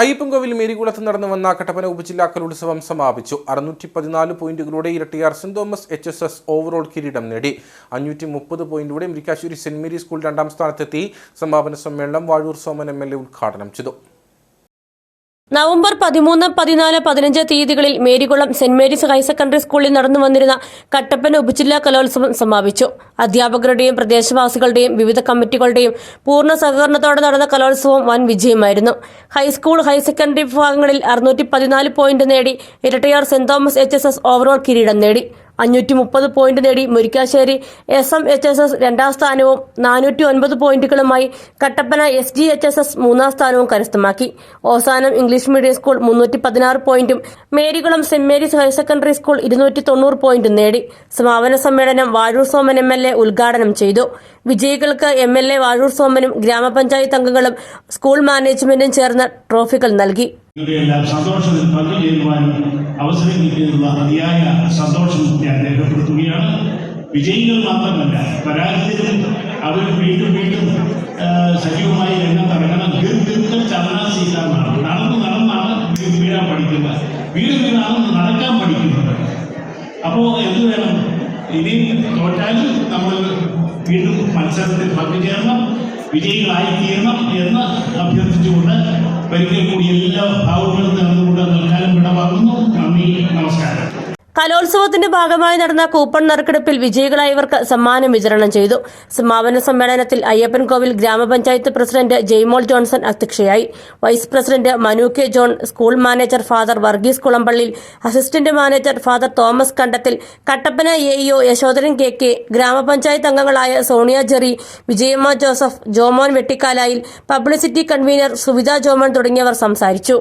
അയ്യപ്പൻകോവിൽ മേരികുളത്ത് നടന്നു വന്ന കട്ടപ്പന ഉപജില്ലാ കലോത്സവം സമാപിച്ചു. അറുന്നൂറ്റി പതിനാല് പോയിന്റുകളോടെ Erattayar Saint Thomas H S S overall കിരീടം നേടി. അഞ്ഞൂറ്റി മുപ്പത് പോയിന്റോടെ മുരിക്കാശ്ശേരി സെന്റ് മേരി സ്കൂൾ രണ്ടാം സ്ഥാനത്തെത്തി. സമാപന സമ്മേളനം Vazhoor Soman M L A ഉദ്ഘാടനം ചെയ്തു. നവംബർ പതിമൂന്ന് പതിനാല് പതിനഞ്ച് തീയതികളിൽ Marykulam Saint Mary's higher secondary സ്കൂളിൽ നടന്നു വന്നിരുന്ന കട്ടപ്പന ഉപജില്ലാ കലോത്സവം സമാപിച്ചു. അധ്യാപകരുടെയും പ്രദേശവാസികളുടെയും വിവിധ കമ്മിറ്റികളുടെയും പൂർണ സഹകരണത്തോടെ നടന്ന കലോത്സവം വൻ വിജയമായിരുന്നു. ഹൈസ്കൂൾ ഹയർ സെക്കൻഡറി വിഭാഗങ്ങളിൽ അറുന്നൂറ്റി പതിനാല് പോയിന്റ് നേടി Irattayar Saint Thomas H S S overall കിരീടം നേടി. അഞ്ഞൂറ്റി മുപ്പത് പോയിന്റ് നേടി Murickassery S M H S S രണ്ടാം സ്ഥാനവും നാനൂറ്റി ഒൻപത് പോയിന്റുകളുമായി Kattappana S G H S S മൂന്നാം സ്ഥാനവും കരസ്ഥമാക്കി. ഓസാനം ഇംഗ്ലീഷ് മീഡിയം സ്കൂൾ മുന്നൂറ്റി പതിനാറ് പോയിന്റും Marykulam Saint Mary's higher secondary school ഇരുന്നൂറ്റി തൊണ്ണൂറ് പോയിന്റും നേടി. സമാപന സമ്മേളനം Vazhoor Soman M L A ഉദ്ഘാടനം ചെയ്തു. വിജയികൾക്ക് എം എൽ എ വാഴൂർ സോമനും ഗ്രാമപഞ്ചായത്ത് അംഗങ്ങളും സ്കൂൾ മാനേജ്മെന്റും ചേർന്ന് ട്രോഫികൾ നൽകി. അവസരം കിട്ടിയതിനുള്ള അതിയായ സന്തോഷം ഞാൻ രേഖപ്പെടുത്തുകയാണ്. വിജയികൾ മാത്രമല്ല പരാജിതരും അവർ വീണ്ടും വീണ്ടും സജീവമായി രംഗത്തിറങ്ങണം. ദീർഘ ചലന സീതാറാണ് നടന്ന് നടന്നാണ് വീഴാൻ പഠിക്കുന്നത്. വീട് വീണാണ് നടക്കാൻ പഠിക്കുന്നത്. അപ്പോൾ എന്ത് വേണം? ഇനി തോറ്റാലും നമ്മൾ വീണ്ടും മത്സരത്തിൽ പങ്കുചേരണം വിജയികളായി തീരണം എന്ന് അഭ്യർത്ഥിച്ചുകൊണ്ട് ഒരിക്കൽ കൂടി എല്ലാ ഭാവങ്ങളും കലോത്സവത്തിന്റെ ഭാഗമായി നടന്ന കൂപ്പൺ നറുക്കെടുപ്പിൽ വിജയികളായവർക്ക് സമ്മാനം വിതരണം ചെയ്തു. സമാപന സമ്മേളനത്തിൽ അയ്യപ്പൻകോവിൽ ഗ്രാമപഞ്ചായത്ത് പ്രസിഡന്റ് ജെയ്മോൾ ജോൺസൺ അധ്യക്ഷയായി. Vice president Manu K John school manager father Varghese Kulampallil assistant manager father Thomas Kandathil Kattappana A EO Yashodharan K K ഗ്രാമപഞ്ചായത്ത് അംഗങ്ങളായ Sonia Jerry Vijayamma Joseph Jomon Vettikkalayil publicity convener Suvitha Jomon തുടങ്ങിയവർ സംസാരിച്ചു.